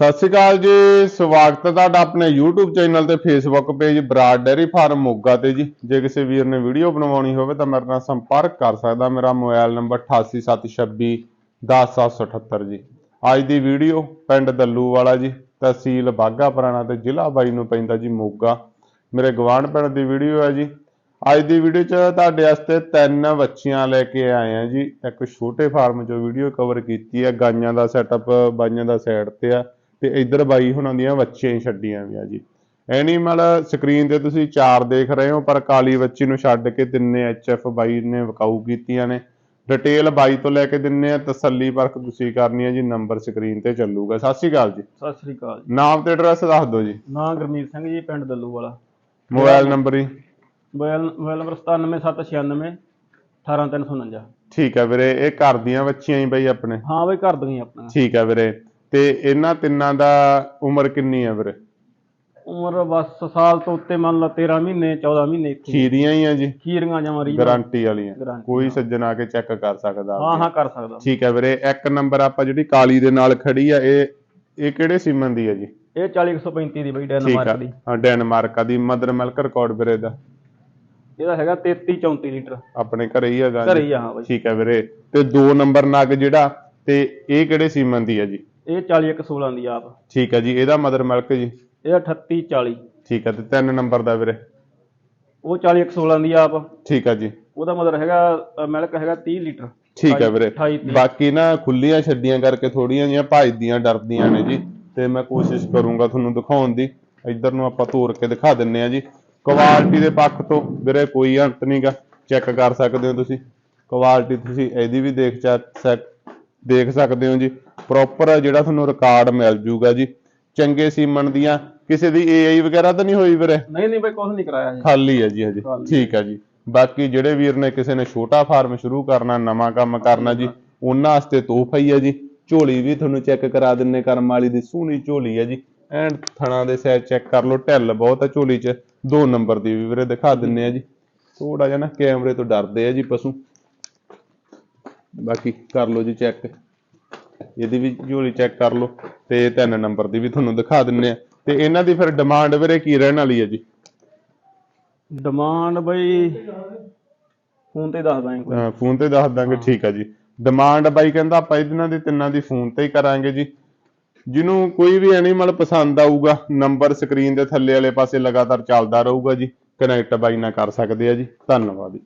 ਸਤਿ ਸ਼੍ਰੀ ਅਕਾਲ ਜੀ, ਸਵਾਗਤ ਹੈ ਤੁਹਾਡਾ ਆਪਣੇ YouTube ਚੈਨਲ ਤੇ Facebook page Brar dairy farm Moga ਤੇ ਜੀ। ਜੇ ਕਿਸੇ ਵੀਰ ਨੇ ਵੀਡੀਓ ਬਣਵਾਉਣੀ ਹੋਵੇ ਤਾਂ ਮੇਰੇ ਨਾਲ ਸੰਪਰਕ ਕਰ ਸਕਦਾ। ਮੇਰਾ ਮੋਬਾਈਲ ਨੰਬਰ 8876 10778 ਜੀ। ਅੱਜ ਦੀ ਵੀਡੀਓ ਪਿੰਡ ਦੱਲੂ ਵਾਲਾ ਜੀ, ਤਹਿਸੀਲ ਬਾਗਾ ਪੁਰਾਣਾ ਤੇ ਜ਼ਿਲ੍ਹਾ ਬਾਈ ਨੂੰ ਪੈਂਦਾ ਜੀ ਮੋਗਾ। ਮੇਰੇ ਗਵਾਂਢ ਪਿੰਡ ਦੀ ਵੀਡੀਓ ਹੈ ਜੀ। ਅੱਜ ਦੀ ਵੀਡੀਓ 'ਚ ਤੁਹਾਡੇ ਵਾਸਤੇ ਤਿੰਨ ਬੱਚੀਆਂ ਲੈ ਕੇ ਆਏ ਆ ਜੀ। ਇੱਕ ਛੋਟੇ ਫਾਰਮ 'ਚੋਂ ਵੀਡੀਓ ਕਵਰ ਕੀਤੀ ਹੈ। ਗਾਈਆਂ ਦਾ ਸੈਟਅਪ ਬਾਈਆਂ ਦਾ ਸਾਈਡ ਤੇ ਆ। ਤੇ ਇੱਧਰ ਬਾਈ ਹੁਣਾਂ ਦੀਆਂ ਬੱਚੀਆਂ ਛੱਡੀਆਂ ਵੀਆਂ ਜੀ। ਐਨੀਮਲ ਸਕਰੀਨ ਤੇ ਤੁਸੀਂ ਚਾਰ ਦੇਖ ਰਹੇ ਹੋ ਪਰ ਕਾਲੀ ਬੱਚੀ ਨੂੰ ਛੱਡ ਕੇ ਤਿੰਨੇ ਐਚਐਫ ਬਾਈ ਨੇ ਵਿਕਾਊ ਕੀਤੀਆਂ ਨੇ। ਡਿਟੇਲ ਬਾਈ ਤੋਂ ਲੈ ਕੇ ਦਿੰਨੇ ਆ ਤਸੱਲੀ ਪਰਖ ਤੁਸੀਂ ਕਰਨੀ ਹੈ ਜੀ ਨੰਬਰ ਸਕਰੀਨ ਤੇ ਚੱਲੂਗਾ। ਸਤਿ ਸ਼੍ਰੀ ਅਕਾਲ ਜੀ। ਸਤਿ ਸ੍ਰੀ ਅਕਾਲ ਜੀ। ਨਾਮ ਤੇ ਐਡਰੈਸ ਦੱਸ ਦਿਓ ਜੀ। ਨਾਂ ਗੁਰਮੀਤ ਸਿੰਘ ਜੀ ਪਿੰਡ ਦੱਲੂ ਵਾਲਾ। ਮੋਬਾਈਲ ਨੰਬਰ ਹੀ ਮੋਬਾਈਲ ਮੋਬਾਈਲ ਨੰਬਰ 97796 18349 ਠੀਕ ਹੈ ਵੀਰੇ ਇਹ ਘਰ ਦੀਆਂ ਬੱਚੀਆਂ ਹੀ ਬਈ ਆਪਣੇ। ਹਾਂ ਬਈ ਕਰ ਦੂੰਗੀ ਆਪਣਾ ਠੀਕ ਹੈ ਵੀਰੇ। ਤੇ ਇਹਨਾਂ ਤਿੰਨਾਂ ਦਾ ਉਮਰ ਕਿੰਨੀ ਹੈ ਵੀਰੇ? ਉਮਰ ਬਸ ਸਾਲ ਤੋਂ ਉੱਤੇ ਮੰਨ ਲਾ 13 ਮਹੀਨੇ 14 ਮਹੀਨੇ ਇੱਥੇ। ਖੀਰੀਆਂ ਹੀ ਆ ਜੀ। ਖੀਰੀਆਂ ਜਾਂ ਮਰੀ ਗਾਰੰਟੀ ਵਾਲੀਆਂ। ਕੋਈ ਸੱਜਣ ਆ ਕੇ ਚੈੱਕ ਕਰ ਸਕਦਾ। ਹਾਂ ਹਾਂ ਕਰ ਸਕਦਾ। ਠੀਕ ਹੈ ਵੀਰੇ ਇੱਕ ਨੰਬਰ ਆਪਾਂ ਜਿਹੜੀ ਕਾਲੀ ਦੇ ਨਾਲ ਖੜੀ ਆ ਇਹ ਇਹ ਕਿਹੜੇ ਸੀਮਨ ਦੀ ਹੈ ਜੀ? ਇਹ 40135 ਦੀ ਬਈ ਆ। ਡੈਨਮਾਰਕ ਦੀ। ਹਾਂ ਡੈਨਮਾਰਕ ਦੀ। ਮਦਰ ਮਿਲਕ ਰਿਕਾਰਡ ਵੀਰੇ ਦਾ ਇਹਦਾ ਹੈਗਾ 33 34 ਲੀਟਰ। ਆਪਣੇ ਘਰੇ ਹੀ ਹੈਗਾ। ਘਰੇ ਹੀ ਆ ਹਾਂ ਬਈ। ਠੀਕ ਹੈ ਵੀਰੇ ਤੇ ਦੋ ਨੰਬਰ ਨਗ ਜਿਹੜਾ ਤੇ ਇਹ ਕਿਹੜੇ ਸੀਮਨ ਦੀ ਹੈ ਜੀ? ਇਹ 4116 ਦੀ ਆਪ। ਠੀਕ ਹੈ ਜੀ ਇਹਦਾ ਮਦਰ ਮਿਲਕ ਜੀ? ਇਹ 38 40 ਠੀਕ ਹੈ ਤੇ ਤਿੰਨ ਨੰਬਰ ਦਾ ਵੀਰੇ? ਉਹ 4116 ਦੀ ਆਪ। ਠੀਕ ਹੈ ਜੀ। ਉਹਦਾ ਮਤਲਬ ਹੈਗਾ ਮਿਲਕ ਹੈਗਾ 30 ਲੀਟਰ। ਠੀਕ ਹੈ ਵੀਰੇ। 28 30 ਬਾਕੀ ਨਾ ਖੁੱਲੀਆਂ ਛੱਡੀਆਂ ਕਰਕੇ ਥੋੜੀਆਂ ਜੀਆਂ ਭੱਜਦੀਆਂ ਡਰਦੀਆਂ ਨੇ ਜੀ ਤੇ ਮੈਂ ਕੋਸ਼ਿਸ਼ ਕਰੂੰਗਾ ਤੁਹਾਨੂੰ ਦਿਖਾਉਣ ਦੀ। ਇੱਧਰ ਨੂੰ ਆਪਾਂ ਤੋੜ ਕੇ ਦਿਖਾ ਦਿੰਨੇ ਆ ਜੀ। ਕੁਆਲਿਟੀ ਦੇ ਪੱਖ ਤੋਂ ਵੀਰੇ ਕੋਈ ਅੰਤ ਨਹੀਂਗਾ ਚੈੱਕ ਕਰ ਸਕਦੇ ਹੋ ਤੁਸੀਂ। ਕੁਆਲਿਟੀ ਤੁਸੀਂ ਇਹਦੀ ਵੀ ਦੇਖ ਦੇਖ ਸਕਦੇ ਹੋ ਜੀ। ਪ੍ਰੋਪਰ ਜਿਹੜਾ ਤੁਹਾਨੂੰ ਰਿਕਾਰਡ ਮਿਲ ਜੂਗਾ ਜੀ। ਚੰਗੇ ਸੀਮਨ ਦੀਆਂ ਕਿਸੇ ਦੀ ਏਆਈ ਵਗੈਰਾ ਤਾਂ ਨਹੀਂ ਹੋਈ ਵੀਰੇ? ਨਹੀਂ ਨਹੀਂ ਬਈ ਕੁਝ ਨਹੀਂ ਕਰਾਇਆ ਜੀ। ਖਾਲੀ ਹੈ ਜੀ ਹਜੇ। ਠੀਕ ਹੈ ਜੀ। ਬਾਕੀ ਜਿਹੜੇ ਵੀਰ ਨੇ ਕਿਸੇ ਨੇ ਛੋਟਾ ਫਾਰਮ ਸ਼ੁਰੂ ਕਰਨਾ ਨਵਾਂ ਕੰਮ ਕਰਨਾ ਜੀ ਉਹਨਾਂ ਵਾਸਤੇ ਤੋਹਫਾ ਹੀ ਹੈ ਜੀ। ਝੋਲੀ ਵੀ ਤੁਹਾਨੂੰ ਚੈੱਕ ਕਰਾ ਦਿੰਨੇ ਕਰਮ ਵਾਲੀ ਦੀ ਸੋਹਣੀ ਝੋਲੀ ਹੈ ਜੀ। ਐਨ ਥਣਾ ਦੇ ਸਾਈਜ਼ ਚੈੱਕ ਕਰ ਲਓ ਢਿੱਲ ਬਹੁਤ ਹੈ ਝੋਲੀ 'ਚ। ਦੋ ਨੰਬਰ ਦੀ ਵੀ ਵੀਰੇ ਦਿਖਾ ਦਿੰਨੇ ਆ ਜੀ। ਥੋੜਾ ਜਿਹਾ ਨਾ ਕੈਮਰੇ ਤੋਂ ਡਰਦੇ ਆ ਜੀ ਪਸ਼ੂ। ਬਾਕੀ ਕਰ ਲਓ ਜੀ ਚੈੱਕ ਇਹਦੀ ਵੀ ਝੋਲੀ ਚੈੱਕ ਕਰ ਲਓ ਤੇ ਤਿੰਨ ਨੰਬਰ ਦੀ ਵੀ ਤੁਹਾਨੂੰ ਦਿਖਾ ਦਿੰਨੇ ਆ। ਤੇ ਇਹਨਾਂ ਦੀ ਫਿਰ ਡਿਮਾਂਡ ਵੀਰੇ ਕੀ ਰਹਿਣ ਵਾਲੀ ਹੈ ਜੀ? ਡਿਮਾਂਡ ਬਈ ਫੋਨ ਤੇ ਦੱਸ ਦਾਂਗੇ ਅਹ ਫੋਨ ਤੇ ਦੱਸ ਦਾਂਗੇ ਠੀਕ ਆ ਜੀ। ਡਿਮਾਂਡ ਬਾਈ ਕਹਿੰਦਾ ਆਪਾਂ ਇਹਨਾਂ ਦੀ ਤਿੰਨਾਂ ਦੀ ਫੋਨ ਤੇ ਹੀ ਕਰਾਂਗੇ ਜੀ। ਜਿਹਨੂੰ ਕੋਈ ਵੀ ਐਨੀਮਲ ਪਸੰਦ ਆਊਗਾ ਨੰਬਰ ਸਕਰੀਨ ਦੇ ਥੱਲੇ ਵਾਲੇ ਪਾਸੇ ਲਗਾਤਾਰ ਚੱਲਦਾ ਰਹੂਗਾ ਜੀ। ਕਨੈਕਟ ਬਾਈ ਨਾਲ ਕਰ ਸਕਦੇ ਆ ਜੀ। ਧੰਨਵਾਦ ਜੀ।